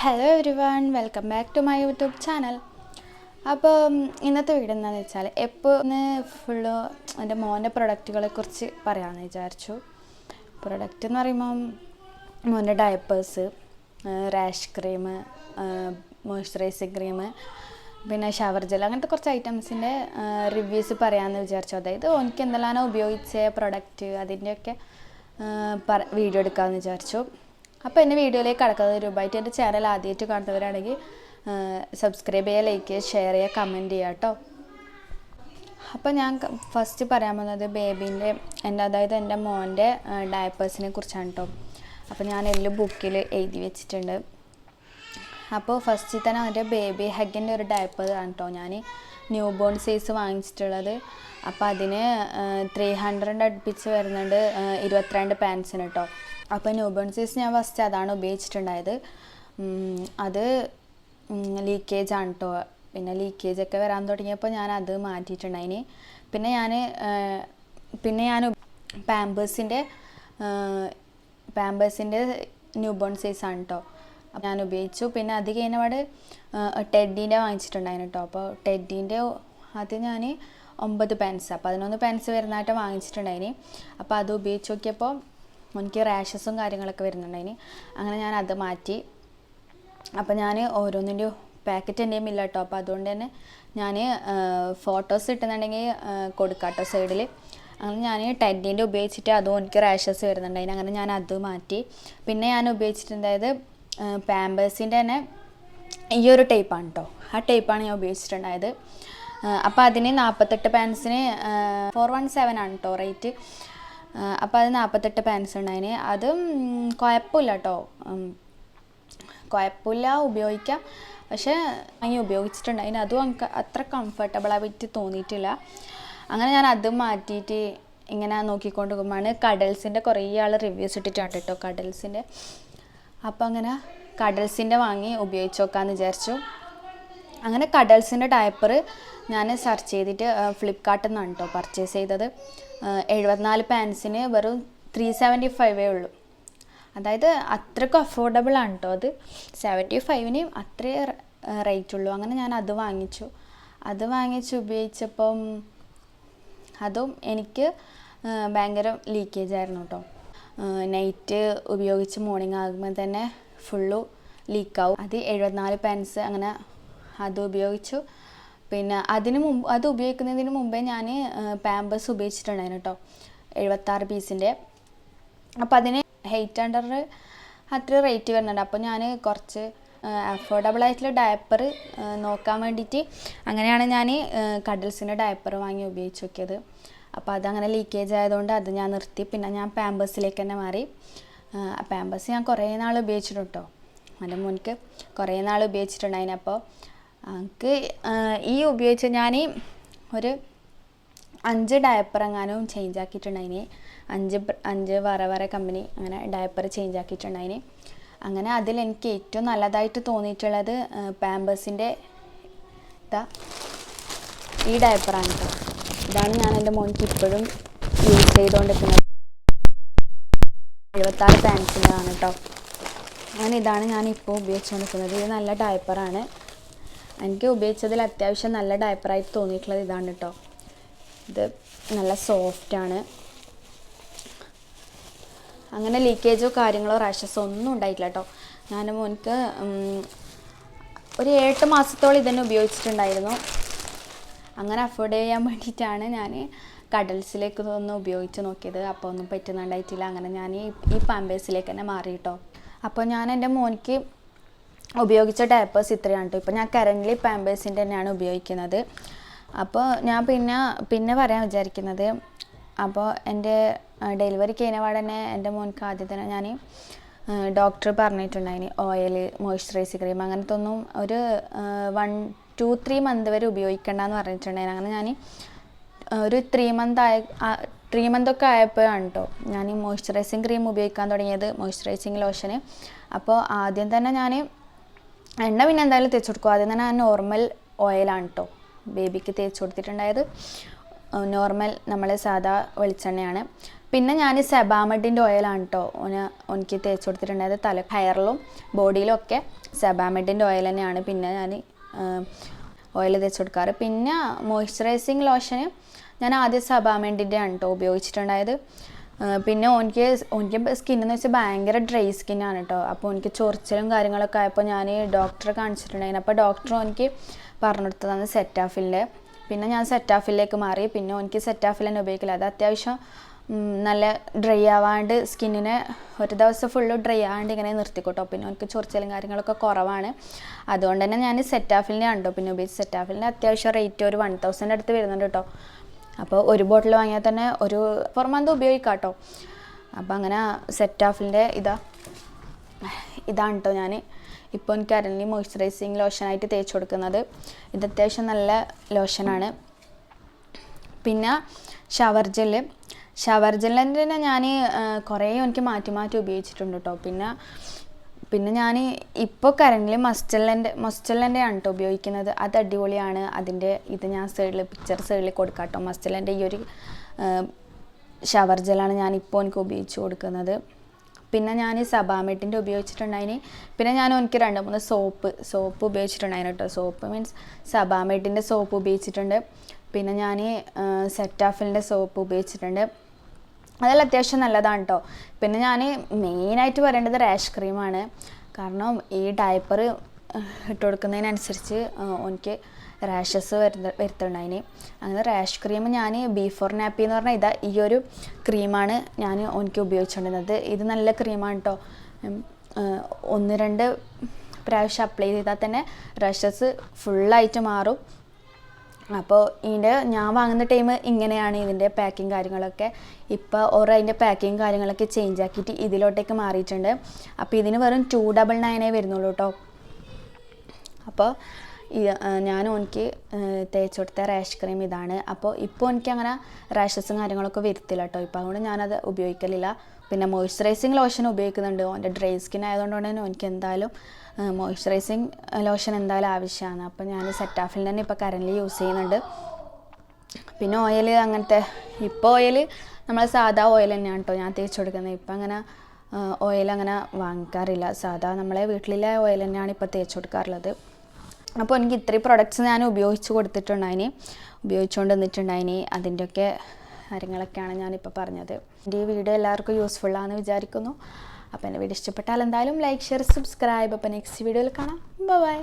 Hello everyone welcome back to my YouTube channel അപ്പോൾ ഇന്നത്തെ video എന്താണെന്ന് വെച്ചാൽ എപ്പോൾ ഒന്ന് ഫുള്ള് എന്റെ മോന്റെ പ്രൊഡക്റ്റുകളെ കുറിച്ച് പറയാമെന്ന് വിചാരിച്ചു. പ്രൊഡക്റ്റ് എന്ന് പറയുമ്പം മോന്റെ diapers rash cream moisturising cream പിന്നെ ഷവർ ജെൽ അങ്ങനത്തെ കുറച്ച് ഐറ്റംസിന്റെ റിവ്യൂസ് പറയാമെന്ന് വിചാരിച്ചു. അതായത് എനിക്ക് എന്തെല്ലാമാണ് ഉപയോഗിച്ച പ്രൊഡക്റ്റ് അതിന്റെയൊക്കെ വീഡിയോ എടുക്കാമെന്ന് വിചാരിച്ചു. അപ്പോൾ എന്റെ വീഡിയോയിലേക്ക് കടക്കുന്നത് രൂപമായിട്ട് എന്റെ ചാനൽ ആദ്യമായിട്ട് കാണുന്നവരാണെങ്കിൽ സബ്സ്ക്രൈബ് ചെയ്യുക ലൈക്ക് ചെയ്യുക ഷെയർ ചെയ്യുക കമന്റ് ചെയ്യുക കേട്ടോ അപ്പോൾ ഞാൻ ഫസ്റ്റ് പറയാൻ പോകുന്നത് ബേബീന്റെ എന്റെ അതായത് എന്റെ മോന്റെ ഡയപ്പേഴ്സിനെ കുറിച്ചാണ് കേട്ടോ അപ്പോൾ ഞാൻ എല്ലാം ബുക്കിൽ എഴുതി വെച്ചിട്ടുണ്ട്. അപ്പോൾ ഫസ്റ്റിൽ തന്നെ അവന്റെ ബേബി ഹെഗിന്റെ ഒരു ഡയപ്പർ ആണ് കേട്ടോ ഞാൻ ന്യൂ ബോൺ സൈസ് വാങ്ങിച്ചിട്ടുള്ളത്. അപ്പോൾ അതിന് ത്രീ ഹൺഡ്രഡ് അടുപ്പിച്ച് വരുന്നുണ്ട് ഇരുപത്തിരണ്ട് പാൻസിന് കേട്ടോ അപ്പോൾ ന്യൂ ബോൺ സൈസ് ഞാൻ ഫസ്റ്റ് അതാണ് ഉപയോഗിച്ചിട്ടുണ്ടായത്. അത് ലീക്കേജ് ആണ് കേട്ടോ പിന്നെ ലീക്കേജ് ഒക്കെ വരാൻ തുടങ്ങിയപ്പോൾ ഞാൻ അത് മാറ്റിയിട്ടുണ്ടായിന്. പിന്നെ ഞാൻ പിന്നെ ഞാൻ പാമ്പേഴ്സിന്റെ പാമ്പേഴ്സിന്റെ ന്യൂ ബോൺ സൈസ് ആണ് കേട്ടോ ഞാൻ ഉപയോഗിച്ചു. പിന്നെ അത് കഴിഞ്ഞപാട് ടെഡീന്റെ വാങ്ങിച്ചിട്ടുണ്ടായിരുന്നു കേട്ടോ അപ്പോൾ ടെഡീന്റെ അത് ഞാൻ ഒമ്പത് പെൻസ് പതിനൊന്ന് പെൻസ് വരുന്നതായിട്ട് വാങ്ങിച്ചിട്ടുണ്ടായിന്. അപ്പോൾ അത് ഉപയോഗിച്ച് നോക്കിയപ്പോൾ എനിക്ക് റാഷസും കാര്യങ്ങളൊക്കെ വരുന്നുണ്ടായിന് അങ്ങനെ ഞാൻ അത് മാറ്റി. അപ്പോൾ ഞാൻ ഓരോന്നിന്റെയും പാക്കറ്റ് എന്റെയും ഇല്ല കേട്ടോ. അപ്പോൾ അതുകൊണ്ട് തന്നെ ഞാൻ ഫോട്ടോസ് കിട്ടുന്നുണ്ടെങ്കിൽ കൊടുക്കാം കേട്ടോ സൈഡിൽ അങ്ങനെ ഞാൻ ടെന്റിന്റെ ഉപയോഗിച്ചിട്ട് അതും എനിക്ക് റാഷസ് വരുന്നുണ്ടായിന് അങ്ങനെ ഞാൻ അത് മാറ്റി. പിന്നെ ഞാൻ ഉപയോഗിച്ചിട്ടുണ്ടായത് പാമ്പേഴ്സിന്റെ തന്നെ ഈ ഒരു ടൈപ്പാണ് കേട്ടോ. ആ ടൈപ്പാണ് ഞാൻ ഉപയോഗിച്ചിട്ടുണ്ടായത്. അപ്പോൾ അതിന് നാൽപ്പത്തെട്ട് പാൻസിന് ഫോർ വൺ സെവൻ ആണ് കേട്ടോ റേറ്റ്. അപ്പോൾ അത് നാൽപ്പത്തെട്ട് പാൻസ് ഉണ്ടായിന്. അതും കുഴപ്പമില്ല കേട്ടോ കുഴപ്പമില്ല ഉപയോഗിക്കാം. പക്ഷേ അങ്ങനെ ഉപയോഗിച്ചിട്ടുണ്ടായിന്. അതും എനിക്ക് അത്ര കംഫർട്ടബിളായിട്ട് തോന്നിയിട്ടില്ല. അങ്ങനെ ഞാൻ അത് മാറ്റിയിട്ട് ഇങ്ങനെ നോക്കിക്കൊണ്ട് പോകുമ്പോഴാണ് കടൽസിന്റെ കുറേ ആൾ റിവ്യൂസ് ഇട്ടിട്ടാണ് കേട്ടോ കടൽസിന്റെ. അപ്പോൾ അങ്ങനെ കടൽസിന്റെ വാങ്ങി ഉപയോഗിച്ച് നോക്കാമെന്ന് വിചാരിച്ചു. അങ്ങനെ കടൽസിന്റെ ഡയപ്പർ ഞാൻ സെർച്ച് ചെയ്തിട്ട് ഫ്ലിപ്കാർട്ടിൽ നിന്നാണ് കേട്ടോ പർച്ചേസ് ചെയ്തത്. എഴുപത്തിനാല് പാൻസിന് വെറും ത്രീ സെവന്റി ഫൈവേ ഉള്ളൂ. അതായത് അത്രയ്ക്ക് അഫോർഡബിൾ ആണ് കേട്ടോ അത്. സെവന്റി ഫൈവിന് അത്രേ റേറ്റ് ഉള്ളൂ. അങ്ങനെ ഞാൻ അത് വാങ്ങിച്ചു. അത് വാങ്ങിച്ച് ഉപയോഗിച്ചപ്പം അതും എനിക്ക് ഭയങ്കര ലീക്കേജ് ആയിരുന്നു കേട്ടോ നൈറ്റ് ഉപയോഗിച്ച് മോർണിംഗ് ആകുമ്പോൾ തന്നെ ഫുള്ളു ലീക്കാവും അത് എഴുപത്തിനാല് പെൻസ് അങ്ങനെ അത് ഉപയോഗിച്ചു. പിന്നെ അതിന് മുമ്പ് അത് ഉപയോഗിക്കുന്നതിന് മുമ്പേ ഞാൻ പാമ്പസ് ഉപയോഗിച്ചിട്ടുണ്ടായിരുന്നു കേട്ടോ എഴുപത്താറ് പീസിന്റെ അപ്പോൾ അതിന് എയ്റ്റ് ഹൺഡ്രഡ് അത്ര റേറ്റ് വരുന്നുണ്ട്. അപ്പോൾ ഞാൻ കുറച്ച് അഫോർഡബിൾ ആയിട്ടുള്ള ഡയപ്പർ നോക്കാൻ വേണ്ടിയിട്ട് അങ്ങനെയാണ് ഞാൻ കഡിൽസിന്റെ ഡയപ്പർ വാങ്ങി ഉപയോഗിച്ച് നോക്കിയത്. അപ്പോൾ അതങ്ങനെ ലീക്കേജ് ആയതുകൊണ്ട് അത് ഞാൻ നിർത്തി. പിന്നെ ഞാൻ പാമ്പേഴ്സിലേക്ക് തന്നെ മാറി. പാമ്പേഴ്സ് ഞാൻ കുറേ നാൾ ഉപയോഗിച്ചിട്ടുണ്ട് കേട്ടോ എന്റെ മുൻക്ക് കുറേ നാൾ ഉപയോഗിച്ചിട്ടുണ്ടായിന്. അപ്പോൾ എനിക്ക് ഈ ഉപയോഗിച്ച് ഞാൻ ഒരു അഞ്ച് ഡയപ്പർ എങ്ങാനും ചേഞ്ച് ആക്കിയിട്ടുണ്ടായിന്. അഞ്ച് അഞ്ച് വേറെ വേറെ കമ്പനി അങ്ങനെ ഡയപ്പർ ചേഞ്ച് ആക്കിയിട്ടുണ്ടായിന്. അങ്ങനെ അതിൽ എനിക്ക് ഏറ്റവും നല്ലതായിട്ട് തോന്നിയിട്ടുള്ളത് പാമ്പേഴ്സിന്റെ ഇതാ ഈ ഡയപ്പറാണ് ഇതാണ് ഞാൻ എന്റെ മോനിക്ക് ഇപ്പോഴും യൂസ് ചെയ്തുകൊണ്ടിരിക്കുന്നത് എഴുപത്താറ് പാൻസിന്റെ ആണ് കേട്ടോ അങ്ങനെ ഇതാണ് ഞാൻ ഇപ്പോൾ ഉപയോഗിച്ചുകൊണ്ടിരിക്കുന്നത് ഇത് നല്ല ഡയപ്പറാണ് എനിക്ക് ഉപയോഗിച്ചതിൽ അത്യാവശ്യം നല്ല ഡയപ്പറായിട്ട് തോന്നിയിട്ടുള്ളത് ഇതാണ് കേട്ടോ ഇത് നല്ല സോഫ്റ്റാണ് അങ്ങനെ ലീക്കേജോ കാര്യങ്ങളോ റാഷസോ ഒന്നും ഉണ്ടായിട്ടില്ല കേട്ടോ ഞാൻ മോനിക്ക് ഒരു എട്ട് മാസത്തോളം ഇതന്നെ ഉപയോഗിച്ചിട്ടുണ്ടായിരുന്നു. അങ്ങനെ അഫോർഡ് ചെയ്യാൻ വേണ്ടിയിട്ടാണ് ഞാൻ കടൽസിലേക്ക് ഒന്ന് ഉപയോഗിച്ച് നോക്കിയത്. അപ്പോൾ ഒന്നും പറ്റുന്നുണ്ടായിട്ടില്ല. അങ്ങനെ ഞാൻ ഈ പാമ്പേഴ്സിലേക്ക് തന്നെ മാറി കേട്ടോ അപ്പോൾ ഞാൻ എന്റെ മോനിക്ക് ഉപയോഗിച്ച ഡയപ്പേഴ്സ് ഇത്രയാണ് കേട്ടോ ഇപ്പോൾ ഞാൻ കറന്റ്ലി പാമ്പേഴ്സിന്റെ തന്നെയാണ് ഉപയോഗിക്കുന്നത്. അപ്പോൾ ഞാൻ പിന്നെ പിന്നെ പറയാൻ വിചാരിക്കുന്നത് അപ്പോൾ എന്റെ ഡെലിവറി കഴിഞ്ഞപാട് തന്നെ എന്റെ മോൻക്ക് ആദ്യം തന്നെ ഞാൻ ഡോക്ടർ പറഞ്ഞിട്ടുണ്ടായിന് ഓയിൽ മോയ്സ്ചറൈസ് ക്രീം അങ്ങനത്തെ ഒന്നും ഒരു വൺ ടു ത്രീ മന്ത് വരെ ഉപയോഗിക്കണ്ടെന്ന് പറഞ്ഞിട്ടുണ്ടായിരുന്നു അങ്ങനെ ഞാൻ ഒരു ത്രീ മന്ത് ആയ ത്രീ മന്തൊക്കെ ആയപ്പോഴാണ് കേട്ടോ ഞാൻ മോയ്സ്ചറൈസിങ് ക്രീം ഉപയോഗിക്കാൻ തുടങ്ങിയത് മോയ്സ്ചറൈസിങ് ലോഷന് അപ്പോൾ ആദ്യം തന്നെ ഞാൻ എണ്ണ പിന്നെ എന്തായാലും തേച്ച് കൊടുക്കും. ആദ്യം തന്നെ നോർമൽ ഓയിലാണ് കേട്ടോ ബേബിക്ക് തേച്ച് കൊടുത്തിട്ടുണ്ടായത്. നോർമൽ നമ്മളെ സാധാ വെളിച്ചെണ്ണയാണ്. പിന്നെ ഞാൻ സെബാമെഡിന്റെ ഓയിലാണ് കേട്ടോ ഓന് എനിക്ക് തേച്ച് കൊടുത്തിട്ടുണ്ടായത്. തല ഹെയറിലും ബോഡിയിലും ഒക്കെ സെബാമെഡിന്റെ ഓയിൽ തന്നെയാണ് പിന്നെ ഞാൻ ഓയിൽ തേച്ച് കൊടുക്കാറ്. പിന്നെ മോയ്സ്ചറൈസിങ് ലോഷന് ഞാൻ ആദ്യം സെബാമഡിന്റെ ആണ് കേട്ടോ ഉപയോഗിച്ചിട്ടുണ്ടായത്. പിന്നെ ഓനിക്ക് ഓനിക്ക് സ്കിന്നെന്ന് വെച്ചാൽ ഭയങ്കര ഡ്രൈ സ്കിന്നാണ് കേട്ടോ അപ്പോൾ എനിക്ക് ചൊറിച്ചിലും കാര്യങ്ങളൊക്കെ ആയപ്പോൾ ഞാൻ ഡോക്ടറെ കാണിച്ചിട്ടുണ്ടായിരുന്നു. അപ്പോൾ ഡോക്ടർ എനിക്ക് പറഞ്ഞു കൊടുത്തതാണ് സെറ്റാഫിലിന്റെ പിന്നെ ഞാൻ സെറ്റാഫിലേക്ക് മാറി. പിന്നെ എനിക്ക് സെറ്റാഫിൽ തന്നെ ഉപയോഗിക്കില്ല അത് അത്യാവശ്യം നല്ല ഡ്രൈ ആവാണ്ട് സ്കിന്നിനെ ഒരു ദിവസം ഫുള്ള് ഡ്രൈ ആവാണ്ട് ഇങ്ങനെ നിർത്തിക്കോട്ടോ. പിന്നെ എനിക്ക് ചൊറിച്ചിലും കാര്യങ്ങളൊക്കെ കുറവാണ്. അതുകൊണ്ട് തന്നെ ഞാൻ സെറ്റാഫിലിനെ ഉണ്ടോ പിന്നെ ഉപയോഗിച്ച് സെറ്റാഫിലിന്റെ അത്യാവശ്യം റേറ്റ് ഒരു വൺ തൗസൻഡ് അടുത്ത് വരുന്നുണ്ട് കേട്ടോ അപ്പോൾ ഒരു ബോട്ടിൽ വാങ്ങിയാൽ തന്നെ ഒരു ഫോർ മന്ത് ഉപയോഗിക്കാം കേട്ടോ അപ്പോൾ അങ്ങനെ സെറ്റ് ആഫിന്റെ ഇതാ ഇതാണ് കേട്ടോ ഞാൻ ഇപ്പോൾ എനിക്ക് അരളി മോയ്സ്ചറൈസിങ് ലോഷനായിട്ട് തേച്ച് കൊടുക്കുന്നത്. ഇത് അത്യാവശ്യം നല്ല ലോഷനാണ് പിന്നെ ഷവർ ജെല്ല് ഷവർ ജെല്ലിന്റെ ഞാൻ കുറേ എനിക്ക് മാറ്റി മാറ്റി ഉപയോഗിച്ചിട്ടുണ്ട് കേട്ടോ പിന്നെ പിന്നെ ഞാൻ ഇപ്പോൾ കറന്റ് മസ്റ്റലിന്റെ മസ്റ്റലിന്റെ ആണ് കേട്ടോ ഉപയോഗിക്കുന്നത്. അത് അടിപൊളിയാണ്. അതിന്റെ ഇത് ഞാൻ സൈഡിൽ പിക്ചർ സൈഡിൽ കൊടുക്കാട്ടോ. കേട്ടോ ഈ ഒരു ഷവർ ജെല്ലാണ് ഞാൻ ഇപ്പോൾ എനിക്ക് ഉപയോഗിച്ച് കൊടുക്കുന്നത്. പിന്നെ ഞാൻ സബാമെട്ടിന്റെ ഉപയോഗിച്ചിട്ടുണ്ടായിന്. പിന്നെ ഞാൻ എനിക്ക് രണ്ട് മൂന്ന് സോപ്പ് സോപ്പ് ഉപയോഗിച്ചിട്ടുണ്ടായിരുന്നു കേട്ടോ സോപ്പ് മീൻസ് സബാമെട്ടിന്റെ സോപ്പ് ഉപയോഗിച്ചിട്ടുണ്ട്. പിന്നെ ഞാൻ സെറ്റാഫിലിന്റെ സോപ്പ് ഉപയോഗിച്ചിട്ടുണ്ട്. അതെല്ലാം അത്യാവശ്യം നല്ലതാണ് കേട്ടോ പിന്നെ ഞാൻ മെയിനായിട്ട് പറയേണ്ടത് റാഷ് ക്രീമാണ് കാരണം ഈ ഡയപ്പർ ഇട്ട് കൊടുക്കുന്നതിനനുസരിച്ച് എനിക്ക് റാഷസ് വരുന്ന വരുത്തുണ്ടായിന് അങ്ങനെ റാഷ് ക്രീം ഞാൻ ബീഫോർ നാപ്പി എന്ന് പറഞ്ഞാൽ ഇതാ ഈ ഒരു ക്രീമാണ് ഞാൻ എനിക്ക് ഉപയോഗിച്ചുകൊണ്ടിരുന്നത് ഇത് നല്ല ക്രീമാണ് കേട്ടോ ഒന്ന് രണ്ട് പ്രാവശ്യം അപ്ലൈ ചെയ്താൽ തന്നെ റാഷസ് ഫുള്ളായിട്ട് മാറും. അപ്പോൾ ഇതിന്റെ ഞാൻ വാങ്ങുന്ന ടൈം ഇങ്ങനെയാണ് ഇതിന്റെ പാക്കിങ് കാര്യങ്ങളൊക്കെ. ഇപ്പോൾ ഓരോ അതിന്റെ പാക്കിങ് കാര്യങ്ങളൊക്കെ ചേഞ്ച് ആക്കിയിട്ട് ഇതിലോട്ടേക്ക് മാറിയിട്ടുണ്ട്. അപ്പോൾ ഇതിന് വെറും ടു ഡബിൾ നയനേ വരുന്നുള്ളൂ കേട്ടോ അപ്പോൾ ഞാൻ എനിക്ക് തേച്ച് കൊടുത്ത റാഷ് ക്രീം ഇതാണ്. അപ്പോൾ ഇപ്പോൾ എനിക്ക് അങ്ങനെ റാഷസും കാര്യങ്ങളൊക്കെ വരുത്തില്ല കേട്ടോ ഇപ്പോൾ അതുകൊണ്ട് ഞാനത് ഉപയോഗിക്കലില്ല. പിന്നെ മോയ്സ്ചറൈസിങ് ലോഷൻ ഉപയോഗിക്കുന്നുണ്ട്. അവന്റെ ഡ്രൈ സ്കിൻ ആയതുകൊണ്ട് തന്നെ എനിക്ക് എന്തായാലും മോയ്സ്ചറൈസിങ് ലോഷൻ എന്തായാലും ആവശ്യമാണ് അപ്പോൾ ഞാൻ സെറ്റാഫിൽ തന്നെ ഇപ്പോൾ കറന്റ് യൂസ് ചെയ്യുന്നുണ്ട്. പിന്നെ ഓയിൽ അങ്ങനത്തെ ഇപ്പോൾ ഓയിൽ നമ്മൾ സാധാ ഓയിൽ തന്നെയാണ് കേട്ടോ ഞാൻ തേച്ച് കൊടുക്കുന്നത്. ഇപ്പം അങ്ങനെ ഓയിൽ അങ്ങനെ വാങ്ങിക്കാറില്ല. സാധാ നമ്മളെ വീട്ടിലെ ഓയിൽ തന്നെയാണ് ഇപ്പോൾ തേച്ച് കൊടുക്കാറുള്ളത്. അപ്പോൾ എനിക്ക് ഇത്രയും പ്രൊഡക്ട്സ് ഞാൻ ഉപയോഗിച്ച് കൊടുത്തിട്ടുണ്ടായിന്. ഉപയോഗിച്ചുകൊണ്ട് നിന്നിട്ടുണ്ടായിന്. അതിന്റെയൊക്കെ കാര്യങ്ങളൊക്കെയാണ് ഞാനിപ്പോൾ പറഞ്ഞത്. എന്റെ ഈ വീഡിയോ എല്ലാവർക്കും യൂസ്ഫുൾ ആണെന്ന് വിചാരിക്കുന്നു. അപ്പോൾ എന്റെ വീഡിയോ ഇഷ്ടപ്പെട്ടാൽ എന്തായാലും ലൈക്ക് ഷെയർ സബ്സ്ക്രൈബ് അപ്പോൾ നെക്സ്റ്റ് വീഡിയോയിൽ കാണാം. ബൈ